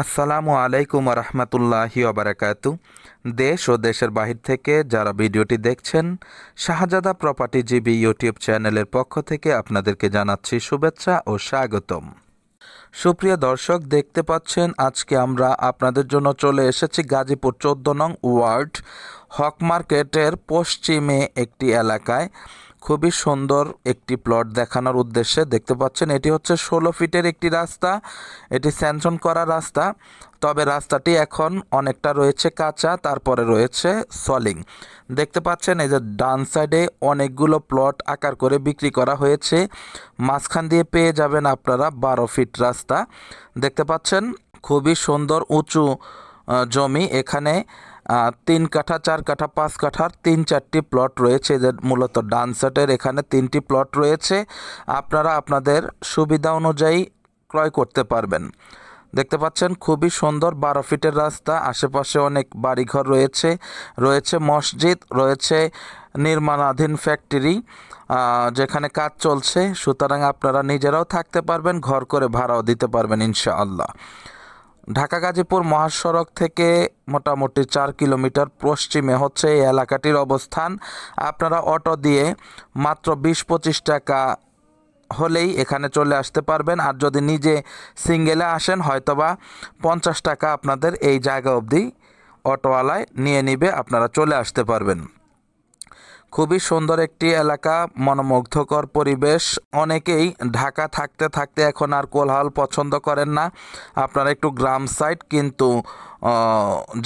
আসসালামু আলাইকুম রহমতুল্লাহি ওবরাকাতু দেশ ও দেশের বাহির থেকে যারা ভিডিওটি দেখছেন, শাহজাদা প্রপার্টি জিবি ইউটিউব চ্যানেলের পক্ষ থেকে আপনাদেরকে জানাচ্ছি শুভেচ্ছা ও স্বাগতম। সুপ্রিয় দর্শক, দেখতে পাচ্ছেন আজকে আমরা আপনাদের জন্য চলে এসেছি গাজীপুর চোদ্দ নং ওয়ার্ড, হক মার্কেটের পশ্চিমে একটি এলাকায়। খুবই সুন্দর একটি প্লট দেখানোর উদ্দেশ্যে দেখতে পাচ্ছেন, এটি হচ্ছে ষোলো ফিটের একটি রাস্তা। এটি স্যাংশন করা রাস্তা, তবে রাস্তাটি এখন অনেকটা রয়েছে কাঁচা, তারপরে রয়েছে সলিং। দেখতে পাচ্ছেন, এই যে ডান সাইডে অনেকগুলো প্লট আকার করে বিক্রি করা হয়েছে। মাঝখান দিয়ে পেয়ে যাবেন আপনারা বারো ফিট রাস্তা। দেখতে পাচ্ছেন, খুবই সুন্দর উঁচু জমি। এখানে তিন কাঠা, চার কাঠা, পাঁচ কাঠার তিন চারটি প্লট রয়েছে। যে মূলত ডান সাইডের এখানে তিনটি প্লট রয়েছে। আপনারা আপনাদের সুবিধা অনুযায়ী ক্রয় করতে পারবেন। দেখতে পাচ্ছেন, খুবই সুন্দর বারো ফিটের রাস্তা। আশেপাশে অনেক বাড়িঘর রয়েছে। রয়েছে মসজিদ, রয়েছে নির্মাণাধীন ফ্যাক্টরি যেখানে কাজ চলছে। সুতরাং আপনারা নিজেরাও থাকতে পারবেন, ঘর করে ভাড়াও দিতে পারবেন, ইনশাআল্লাহ। ঢাকা গাজীপুর মহাসড়ক থেকে মোটামুটি চার কিলোমিটার পশ্চিমে হচ্ছে এই এলাকাটির অবস্থান। আপনারা অটো দিয়ে মাত্র বিশ পঁচিশ টাকা হলেই এখানে চলে আসতে পারবেন। আর যদি নিজে সিঙ্গেলে আসেন, হয়তোবা পঞ্চাশ টাকা আপনাদের এই জায়গা অবধি অটোওয়ালায় নিয়ে নিবে, আপনারা চলে আসতে পারবেন। খুবই সুন্দর একটি এলাকা, মনোমুগ্ধকর পরিবেশ। অনেকেই ঢাকা থাকতে থাকতে এখন আর কোলাহল পছন্দ করেন না। আপনারা একটু গ্রাম সাইড কিন্তু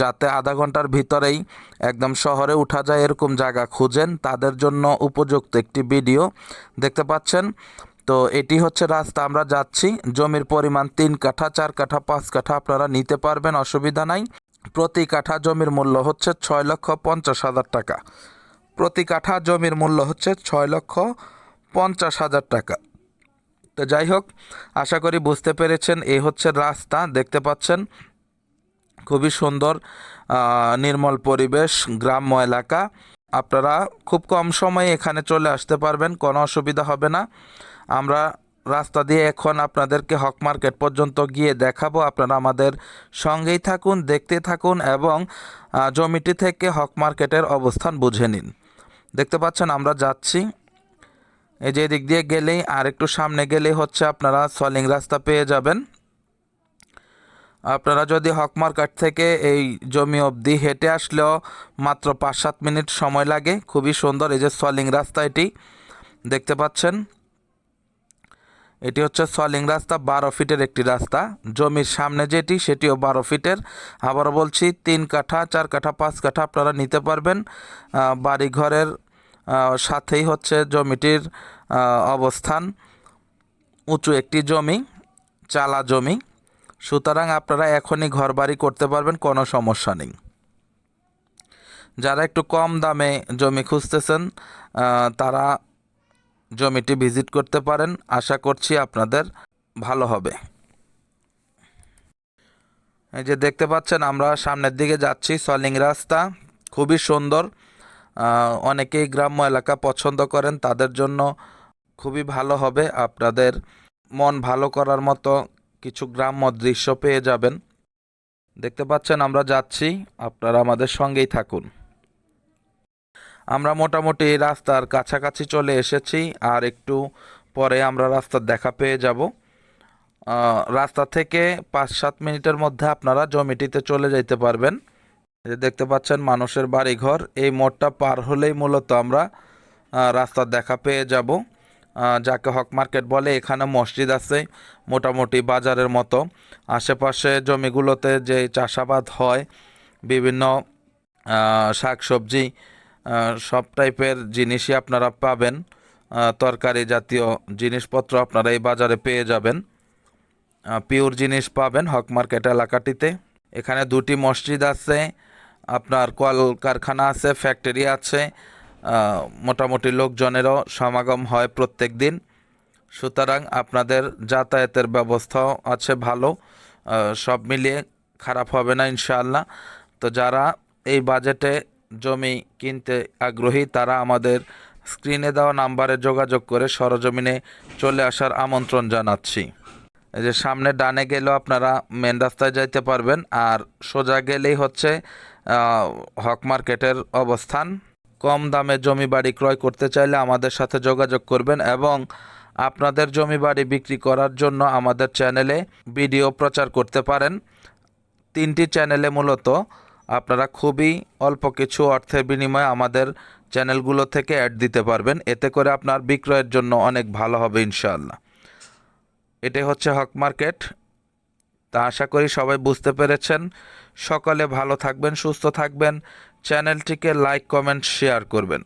যাতে আধা ঘণ্টার ভিতরেই একদম শহরে উঠা যায় এরকম জায়গা খুঁজেন, তাদের জন্য উপযুক্ত একটি ভিডিও দেখতে পাচ্ছেন। তো এটি হচ্ছে রাস্তা, আমরা যাচ্ছি, জমির পরিমাণ তিন কাঠা, চার কাঠা, পাঁচ কাঠা আপনারা নিতে পারবেন, অসুবিধা নাই। প্রতি কাঠা জমির মূল্য হচ্ছে ছয় লক্ষ পঞ্চাশ হাজার টাকা। প্রতি কাঠা জমির মূল্য হচ্ছে ছয় লক্ষ পঞ্চাশ হাজার টাকা। তো যাই হোক, আশা করি বুঝতে পেরেছেন এই হচ্ছে রাস্তা, দেখতে পাচ্ছেন। খুবই সুন্দর নির্মল পরিবেশ, গ্রাম্য এলাকা। আপনারা খুব কম সময়ে এখানে চলে আসতে পারবেন, কোনো অসুবিধা হবে না। আমরা রাস্তা দিয়ে এখন আপনাদেরকে হক মার্কেট পর্যন্ত গিয়ে দেখাবো। আপনারা আমাদের সঙ্গেই থাকুন, দেখতে থাকুন এবং জমিটি থেকে হক মার্কেটের অবস্থান বুঝে নিন। দেখতে পাচ্ছেন, আমরা যাচ্ছি। এই যে এদিক দিয়ে গেলেই, আর একটু সামনে গেলেই হচ্ছে আপনারা সলিং রাস্তা পেয়ে যাবেন। আপনারা যদি হক মার্কেট থেকে এই জমি অবধি হেঁটে আসলেও মাত্র পাঁচ সাত মিনিট সময় লাগে। খুবই সুন্দর এই যে সলিং রাস্তা এটি। দেখতে পাচ্ছেন এটি হচ্ছে সলিং রাস্তা বারো ফিটের একটি রাস্তা। জমির সামনে যেটি সেটিও বারো ফিটের। আবারও বলছি তিন কাঠা চার কাঠা পাঁচ কাঠা আপনারা নিতে পারবেন। আহ, বাড়িঘরের আহ, সাথেই হচ্ছে জমিটির অবস্থান। উঁচু একটি জমি চালা জমি। সুতরাং আপনারা এখনই ঘর বাড়ি করতে পারবেন কোনো সমস্যা নেই। যারা একটু কম দামে জমি খুঁজতেছেন তারা জমিটি ভিজিট করতে পারেন। আশা করছি আপনাদের ভালো হবে। এই যে দেখতে পাচ্ছেন, আমরা সামনের দিকে যাচ্ছি। সলিং রাস্তা খুবই সুন্দর। অনেকেই গ্রাম্য এলাকা পছন্দ করেন, তাদের জন্য খুবই ভালো হবে। আপনাদের মন ভালো করার মতো কিছু গ্রাম্য দৃশ্য পেয়ে যাবেন। দেখতে পাচ্ছেন, আমরা যাচ্ছি। আপনারা আমাদের সঙ্গেই থাকুন। আমরা মোটামুটি রাস্তার কাছাকাছি চলে এসেছি আর একটু পরে আমরা রাস্তার দেখা পেয়ে যাব। রাস্তা থেকে পাঁচ সাত মিনিটের মধ্যে আপনারা জমিটিতে চলে যেতে পারবেন। যে দেখতে পাচ্ছেন মানুষের বাড়িঘর এই মোড়টা পার হলেই মূলত আমরা রাস্তার দেখা পেয়ে যাব। যাকে হক মার্কেট বলে এখানে মসজিদ আছে মোটামুটি বাজারের মতো। আশেপাশে জমিগুলোতে যে চাষাবাদ হয় বিভিন্ন আহ, শাকসবজি আহ, সব টাইপের জিনিসই আপনারা পাবেন। তরকারি জাতীয় জিনিসপত্র আপনারা এই বাজারে পেয়ে যাবেন। পিওর জিনিস পাবেন হক মার্কেট এলাকাটিতে। এখানে দুটি মসজিদ আছে, আপনার কল কারখানা আছে, ফ্যাক্টরি আছে। মোটামুটি লোকজনেরও সমাগম হয় প্রত্যেক দিন। সুতরাং আপনাদের যাতায়াতের ব্যবস্থাও আছে ভালো। সব মিলিয়ে খারাপ হবে না ইনশাআল্লাহ। তো যারা এই বাজেটে জমি কিনতে আগ্রহী, তারা আমাদের স্ক্রিনে দেওয়া নাম্বারে যোগাযোগ করে সরজমিনে চলে আসার আমন্ত্রণ জানাচ্ছি। এই যে সামনে ডানে গেলেও আপনারা মেন রাস্তায় যাইতে পারবেন, আর সোজা গেলেই হচ্ছে হক মার্কেটের অবস্থান। কম দামে জমি বাড়ি ক্রয় করতে চাইলে আমাদের সাথে যোগাযোগ করবেন এবং আপনাদের জমি বাড়ি বিক্রি করার জন্য আমাদের চ্যানেলে ভিডিও প্রচার করতে পারেন। তিনটি চ্যানেলে মূলত আপনারা খুবই অল্প কিছু অর্থের বিনিময়ে আমাদের চ্যানেলগুলো থেকে অ্যাড দিতে পারবেন। এতে করে আপনার বিক্রয়ের জন্য অনেক ভালো হবে ইনশাআল্লাহ। এটাই হচ্ছে হক মার্কেট। তা আশা করি সবাই বুঝতে পেরেছেন। সকলে ভালো থাকবেন, সুস্থ থাকবেন। চ্যানেলটিকে লাইক, কমেন্ট, শেয়ার করবেন।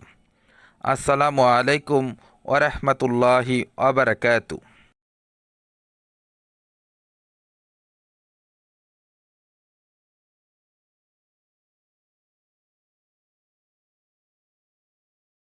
আসসালামু আলাইকুম ওরহমতুল্লাহি আবরাকাতু